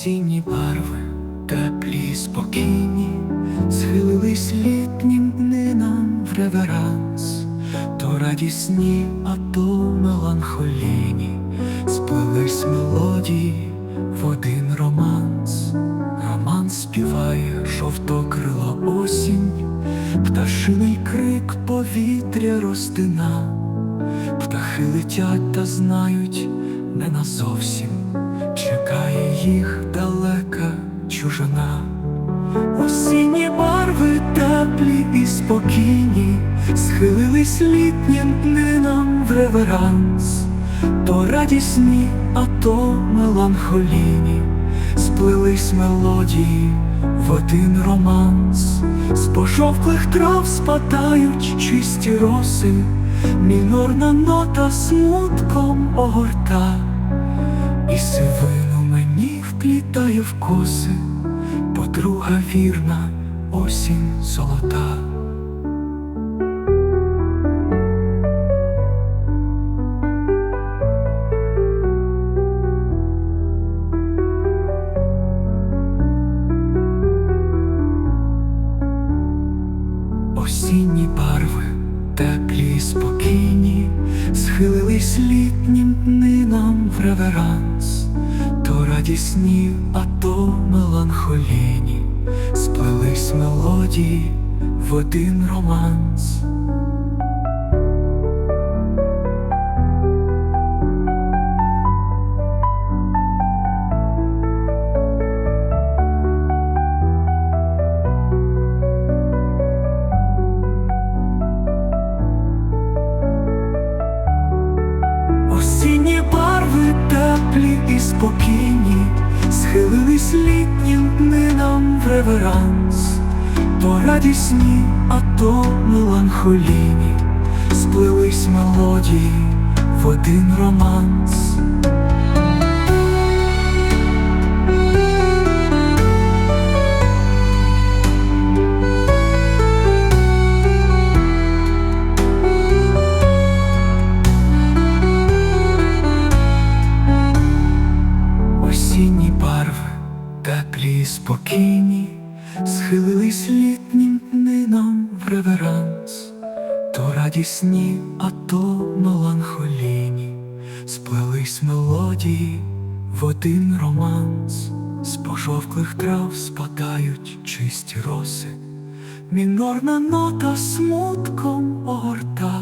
Осінні барви, теплі, спокійні, схилились літнім днинам в реверанс, то радісні, а то меланхолійні, сплелись мелодії в один романс. Роман співає жовтокрила осінь, пташиний крик повітря розтина. Птахи летять та знають не назовсім, чекає їх далека чужина. Осінні барви теплі і спокійні, схилились літнім днинам в реверанс, то радісні, а то меланхолійні, сплелись мелодії в один романс, з пожовклих трав спадають чисті роси, мінорна нота смутком огорта, і сивину мені в коси, подруга вірна, осінь золота. Осінні барви, теплі, й спокійні, схилились літнім днинам в реверанс, радісні, а то меланхолійні, сплелись мелодії в один романс. Осінні барви теплі і спокійні, схилились літнім днинам в реверанс, то радісні, а то меланхолійні, сплились мелодії в один романс. Теплі спокійні, схилились літнім днинам в реверанс, то радісні, а то меланхолійні, сплелись мелодії в один романс, з пожовклих трав спадають чисті роси, мінорна нота смутком огорта,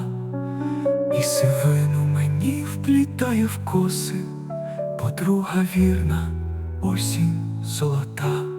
і сивину мені вплітає в коси. Подруга вірна, осінь золота.